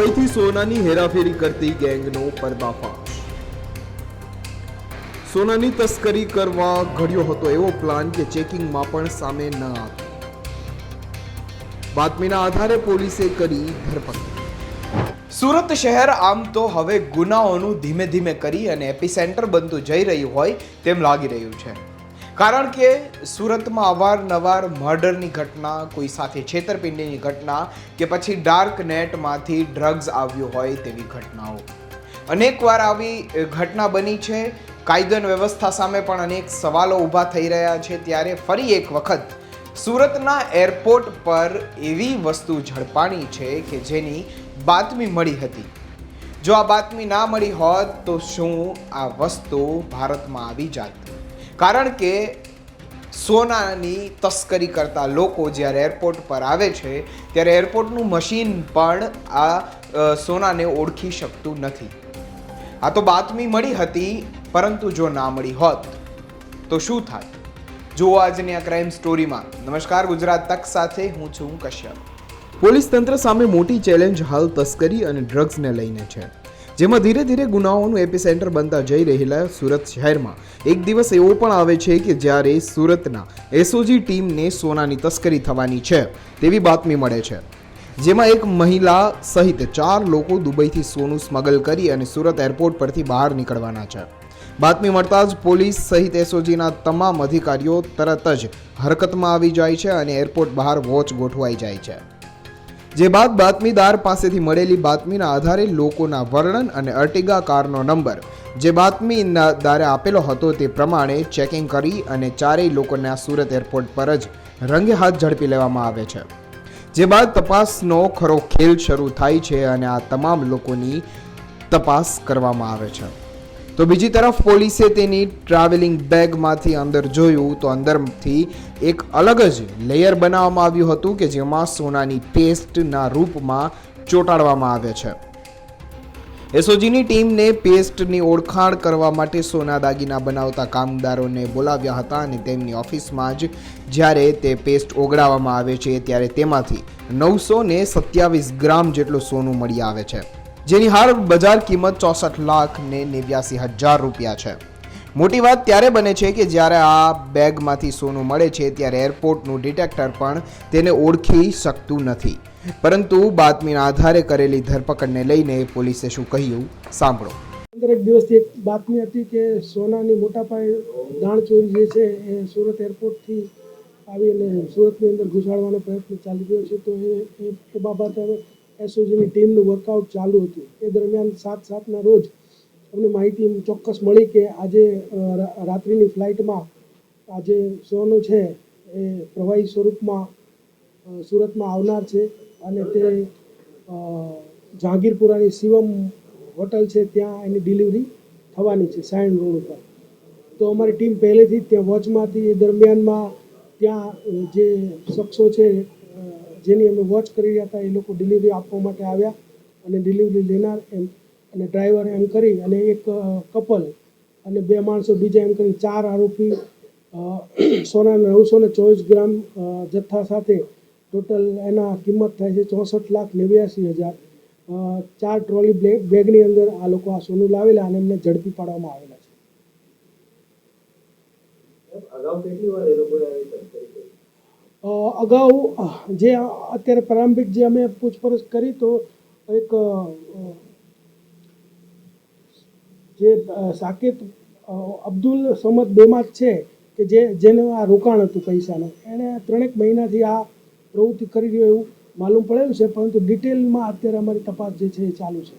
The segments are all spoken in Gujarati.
દુબઈથી સોનાની હેરાફેરી કરતી ગેંગનો પર્દાફાશ. સોનાની તસ્કરી કરવા ઘડ્યો હતો એવો પ્લાન કે ચેકિંગમાં પણ સામે ન આવ્યો બાતમીના આધારે પોલીસે કરી ધરપકડ. સુરત શહેર આમ તો હવે ગુનાઓનું ધીમે ધીમે કરી અને એપિસેન્ટર બનતું જઈ રહ્યું હોય તેમ લાગી રહ્યું છે. કારણ કે સુરતમાં અવારનવાર મર્ડરની ઘટના, કોઈ સાથે છેતરપિંડીની ઘટના કે પછી ડાર્ક નેટમાંથી ડ્રગ્સ આવ્યું હોય તેવી ઘટનાઓ. અનેકવાર આવી ઘટના બની છે. કાયદો વ્યવસ્થા સામે પણ અનેક સવાલો ઊભા થઈ રહ્યા છે. ત્યારે ફરી એક વખત સુરતના એરપોર્ટ પર એવી વસ્તુ ઝડપાણી છે કે જેની બાતમી મળી હતી. જો આ બાતમી ના મળી હોત તો શું આ વસ્તુ ભારતમાં આવી જાત? કારણ કે સોનાની તસ્કરી કરતા લોકો જ્યારે એરપોર્ટ પર આવે છે, ત્યારે એરપોર્ટનું મશીન પણ આ સોનાને ઓળખી શકતું નથી. આ તો બાતમી મળી હતી, પરંતુ જો ના મળી હોત, તો શું થાય? જુઓ આજની આ ક્રાઇમ સ્ટોરીમાં નમસ્કાર, ગુજરાત તક સાથે હું છું કશ્યપ. પોલીસ તંત્ર સામે મોટી ચેલેન્જ હાલ તસ્કરી અને ડ્રગ્સને લઈને છે. જેમાં ધીરે ધીરે ગુનાઓનું એપિસેન્ટર બનતા જઈ રહેલા સુરત શહેરમાં. એક દિવસ એવો પણ આવે છે કે જ્યારે સુરતના એસઓજી ટીમને સોનાની તસ્કરી થવાની છે, તેવી બાતમી મળે છે. જેમાં એક મહિલા સહિત ચાર લોકો દુબઈથી સોનું સ્મગલ કરી અને સુરત એરપોર્ટ પરથી બહાર નીકળવાના છે. બાતમી મળતા જ પોલીસ સહિત એસઓજીના તમામ અધિકારીઓ તરત જ હરકતમાં આવી જાય છે અને એરપોર્ટ બહાર વોચ ગોઠવાઈ જાય છે. જે બાદ બાતમીદાર પાસેથી મળેલી બાતમીના આધારે લોકોના વર્ણન અને અર્ટિગા કારનો નંબર જે બાતમીદારે આપેલો હતો તે પ્રમાણે ચેકિંગ કરી અને ચારેય લોકોને આ સુરત એરપોર્ટ પર જ રંગે હાથ ઝડપી લેવામાં આવે છે. જે બાદ તપાસનો ખરો ખેલ શરૂ થાય છે અને આ તમામ લોકોની તપાસ કરવામાં આવે છે. તો બીજી તરફ પોલીસે તેની ટ્રાવેલિંગ બેગમાંથી અંદર જોયું તો અંદરથી એક અલગ જ લેયર બનાવવામાં આવ્યું હતું કે જેમાં સોનાની પેસ્ટના રૂપમાં ચોંટાડવામાં આવે છે. એસઓજીની ટીમને પેસ્ટની ઓળખાણ કરવા માટે સોના દાગીના બનાવતા કામદારોને બોલાવ્યા હતા અને તેમની ઓફિસમાં જ જ્યારે તે પેસ્ટ ઓગળાવવામાં આવે છે ત્યારે તેમાંથી નવસો ને સત્યાવીસ ગ્રામ જેટલું સોનું મળી આવે છે. જેની હાલ બજાર કિંમત ચોસઠ લાખ ને નેવ્યાસી હજાર રૂપિયા છે. મોટી વાત ત્યારે બને છે કે જ્યારે આ બેગમાંથી સોનું મળે છે ત્યારે એરપોર્ટનું ડિટેક્ટર પણ તેને ઓળખી શકતું નથી. પરંતુ બાતમીના આધારે કરેલી ધરપકડને લઈને પોલીસે શું કહ્યું? સાંભળો. અંદર એક દિવસથી એક બાતમી હતી કે સોનાની મોટા પાયે દાણચોરી જે છે એ સુરત એરપોર્ટથી આવી સુરતની અંદર ઘુસાડવાનો પ્રયત્ન ચાલી રહ્યો છે. તો એ- એ બાબતે હવે એસઓજીની ટીમનું વર્કઆઉટ ચાલુ હતું. એ દરમિયાન સાત સાતના રોજ અમને માહિતી ચોક્કસ મળી કે આજે રાત્રિની ફ્લાઇટમાં આજે સોનું છે એ પ્રવાહી સ્વરૂપમાં સુરતમાં આવનાર છે અને તે જહાંગીરપુરાની શિવમ હોટલ છે ત્યાં એની ડિલિવરી થવાની છે સાયણ રોડ ઉપર. તો અમારી ટીમ પહેલેથી જ ત્યાં વોચમાંથી એ દરમિયાનમાં ત્યાં જે શખ્સો છે જેની અમે વોચ કરી રહ્યા હતા એ લોકો ડિલિવરી આપવા માટે આવ્યા અને ડિલિવરી લેનાર એમ અને ડ્રાઈવર એમ કરી અને એક કપલ અને બે માણસો બીજા એમ કરી ચાર આરોપી સોના નવસો ને ચોવીસ ગ્રામ જથ્થા સાથે ટોટલ એના કિંમત થાય છે ચોસઠ લાખ નેવ્યાસી હજાર. ચાર ટ્રોલી બેગની અંદર આ લોકો આ સોનું લાવેલા અને એમને ઝડપી પાડવામાં આવેલા છે. અ, અગાઉ જે અત્યારે પ્રારંભિક જે અમે પૂછપરછ કરી તો એક જે સાકેત અબ્દુલ સમદ બેમાત છે કે જે, જેનું આ રોકાણ હતું પૈસાનું. એણે ત્રણેક મહિનાથી આ પ્રવૃત્તિ કરી રહ્યો એવું માલુમ પડેલું છે, પરંતુ ડિટેલમાં અત્યારે અમારી તપાસ જે છે એ ચાલુ છે.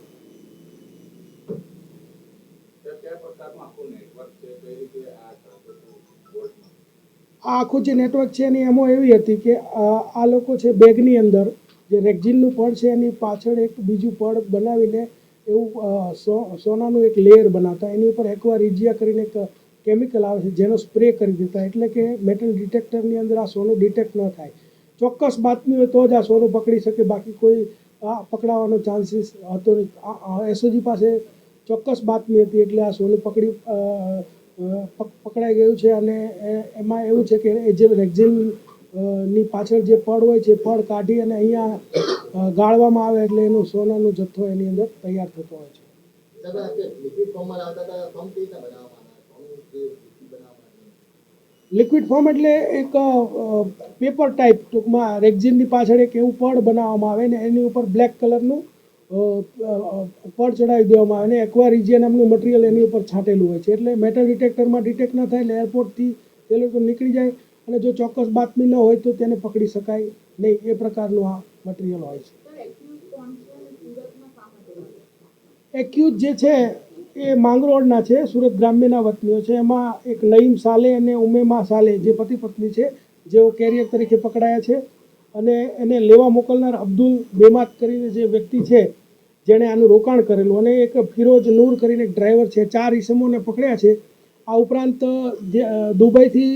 આ આખું જે નેટવર્ક છે એની એમાં એવી હતી કે આ લોકો છે બેગની અંદર, જે રેક્ઝિનનું પડ છે એની પાછળ એક બીજું પડ બનાવીને એવું સોનાનું એક લેયર બનાવતા. એની ઉપર એકવાર ઇજિયા કરીને એક કેમિકલ આવે છે જેનો સ્પ્રે કરી દેતા. એટલે કે મેટલ ડિટેક્ટરની અંદર આ સોનું ડિટેક્ટ ન થાય. ચોક્કસ બાતમી હોય તો જ આ સોનું પકડી શકે. બાકી કોઈ આ પકડાવાનો ચાન્સીસ હતો નહીં. એસઓજી પાસે ચોક્કસ બાતમી હતી એટલે આ સોનું પકડી પકડાઈ ગયું છે અને એમાં એવું છે કે એ જે રેક્ઝિનની પાછળ જે પડ હોય છે પડ કાઢી અને અહીંયા ગાળવામાં આવે એટલે એનું સોનાનો જથ્થો એની અંદર તૈયાર થતો હોય છે. લિક્વિડ ફોર્મ એટલે એક પેપર ટાઈપ ટૂંકમાં રેક્ઝિનની પાછળ એક એવું પડ બનાવવામાં આવે ને એની ઉપર બ્લેક કલરનું અ, ચડાવી દેવામાં આવે ને એક્વા રિજિયન નામનું મટીરિયલ એની ઉપર છાંટેલું હોય છે. એટલે મેટલ ડિટેક્ટરમાં ડિટેક્ટ ન થાય એટલે એરપોર્ટથી તે લોકો નીકળી જાય અને જો ચોક્કસ બાતમી ન હોય તો તેને પકડી શકાય નહીં. એ પ્રકારનું આ મટીરિયલ હોય છે. એક્યુઝ જે છે એ માંગરોળના છે સુરત ગ્રામ્યના વતનીઓ છે. એમાં એક નઈમ સાલે અને ઉમેમા સાલે જે પતિ પત્ની છે જેઓ કેરિયર તરીકે પકડાયા છે અને એને લેવા મોકલનાર અબ્દુલ બેમાત કરીને જે વ્યક્તિ છે જેણે આનું રોકાણ કરેલું અને એક ફિરોજ નૂર કરીને એક ડ્રાઈવર છે ચાર ઇસમોને પકડ્યા છે. આ ઉપરાંત જે દુબઈથી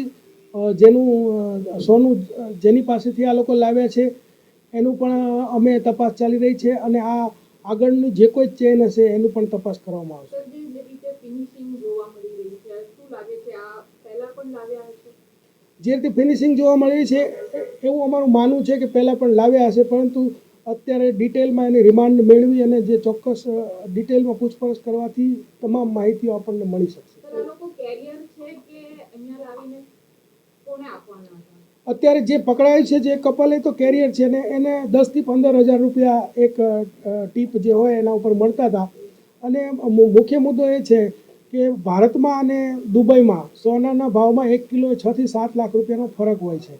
જેનું સોનું જેની પાસેથી આ લોકો લાવ્યા છે. એનું પણ અમે તપાસ ચાલી રહી છે અને આ આગળની જે કોઈ ચેન હશે એનું પણ તપાસ કરવામાં આવશે. જે રીતે ફિનિશિંગ જોવા મળી છે એવું અમારું માનવું છે કે પહેલાં પણ લાવ્યા હશે પરંતુ અત્યારે ડિટેલમાં એની રિમાન્ડ મેળવી અને જે ચોક્કસ ડિટેલમાં પૂછપરછ કરવાથી તમામ માહિતીઓ આપણને મળી શકશે. અત્યારે જે પકડાયું છે જે કપલ એ તો કેરિયર છે ને એને દસથી પંદર હજાર રૂપિયા એક ટીપ જે હોય એના ઉપર મળતા હતા. અને મુખ્ય મુદ્દો એ છે કે ભારતમાં અને દુબઈમાં સોનાના ભાવમાં એક કિલો છથી સાત લાખ રૂપિયાનો ફરક હોય છે.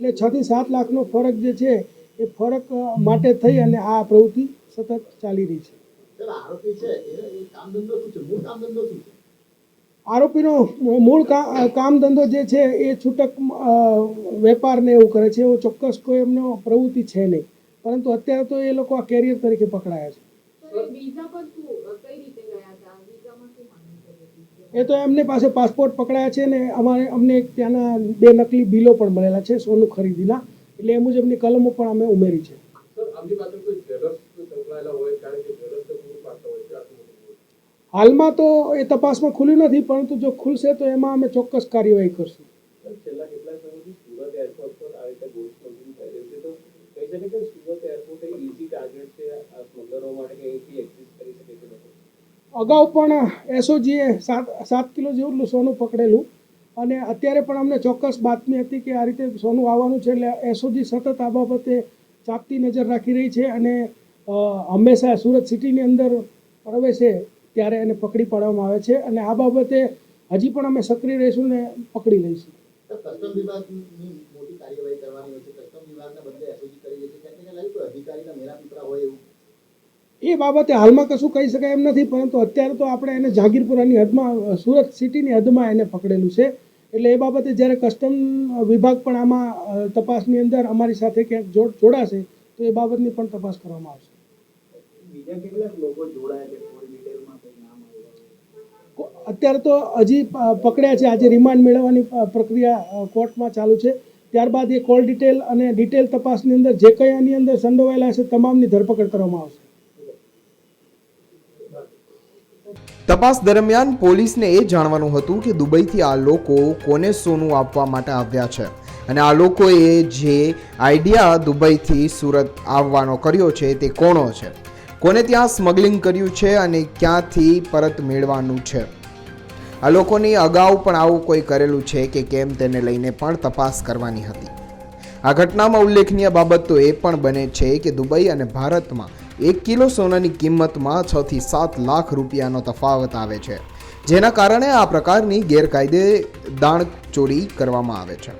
એટલે છથી સાત લાખનો ફરક જે છે એ ફરક માટે થઈ અને આ પ્રવૃત્તિ સતત ચાલી રહી છે. આરોપીનો મૂળ કામ ધંધો જે છે એ છૂટક વેપારને એવું કરે છે. એવો ચોક્કસ કોઈ એમનો પ્રવૃત્તિ છે નહીં. પરંતુ અત્યારે તો એ લોકો આ કેરિયર તરીકે પકડાયા છે? એ તો એમને પાસે પાસપોર્ટ પકડાયા છે ને અમારે અમને એક ત્યાંના બે નકલી બિલો પણ મળેલા છે સોનું ખરીદીના. એટલે એ મુજબની કલમો પણ અમે ઉમેરી છે. હાલમાં તો એ તપાસમાં ખુલ્યું નથી પરંતુ જો ખુલશે તો એમાં અમે ચોક્કસ કાર્યવાહી કરશું. અગાઉ પણ એસઓજીએ સાત સાત કિલો જેવું સોનું પકડેલું. અને અત્યારે પણ અમને ચોક્કસ બાતમી હતી કે આ રીતે સોનું આવવાનું છે એટલે એસઓજી સતત આ બાબતે ચાપતી નજર રાખી રહી છે અને હંમેશા સુરત સિટીની અંદર પ્રવેશે ત્યારે એને પકડી પાડવામાં આવે છે અને આ બાબતે હજી પણ અમે સક્રિય રહીશું ને પકડી લઈશું સાહેબ કસ્ટમ વિભાગની મોટી કાર્યવાહી કરવાની હોય છે કસ્ટમ વિભાગના બદલે એસઓજી કરી રહી છે ક્યાંક ને ક્યાંક લાગ્યું કોઈ અધિકારીના મેરા પીપળા હોય એવું એ બાબતે હાલમાં કશું કહી શકાય એમ નથી પરંતુ અત્યારે તો આપણે એને જાગીરપુરાની હદમાં સુરત સિટીની હદમાં એને પકડેલું છે. એટલે એ બાબતે જ્યારે કસ્ટમ વિભાગ પણ આમાં તપાસની અંદર અમારી સાથે ક્યાંક જોડ જોડાશે તો એ બાબતની પણ તપાસ કરવામાં આવશે. બીજા કેટલાક લોકો જોડાયા છે અત્યારે તો હજી પકડ્યા છે. આજે રિમાન્ડ મેળવવાની પ્રક્રિયા કોર્ટમાં ચાલુ છે. ત્યારબાદ એ કોલ ડિટેલ અને ડિટેલ તપાસની અંદર જે કંઈ આની અંદર સંડોવાયેલા છે તમામની ધરપકડ કરવામાં આવશે. તપાસ દરમિયાન પોલીસને એ જાણવાનું હતું કે દુબઈથી આ લોકો કોને સોનું આપવા માટે આવ્યા છે. અને આ લોકોએ જે આઈડિયા દુબઈથી સુરત આવવાનો કર્યો છે તે કોનો છે? કોને ત્યાં સ્મગલિંગ કર્યું છે અને ક્યાંથી પરત મેળવાનું છે? આ લોકોની અગાઉ પણ આવું કોઈ કરેલું છે કે કેમ તેને લઈને પણ તપાસ કરવાની હતી. આ ઘટનામાં ઉલ્લેખનીય બાબત તો એ પણ બને છે કે દુબઈ અને ભારતમાં એક કિલો સોનાની કિંમતમાં છ થી સાત લાખ રૂપિયાનો તફાવત આવે છે, જેના કારણે આ પ્રકારની ગેરકાયદે દાણ ચોરી કરવામાં આવે છે.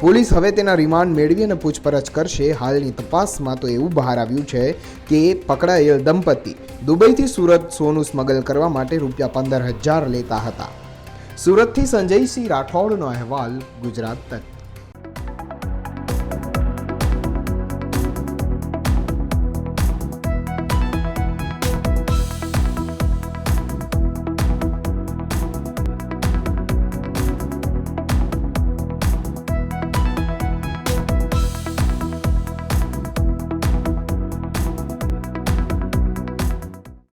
પોલીસ હવે તેના રિમાન્ડ મેળવી અને પૂછપરછ કરશે. હાલની તપાસમાં તો એવું બહાર આવ્યું છે કે પકડાયેલ દંપતી દુબઈથી સુરત સોનું સ્મગલ કરવા માટે રૂપિયા પંદર હજાર લેતા હતા. સુરતથી સંજયસિંહ રાઠોડનો અહેવાલ, ગુજરાત તક.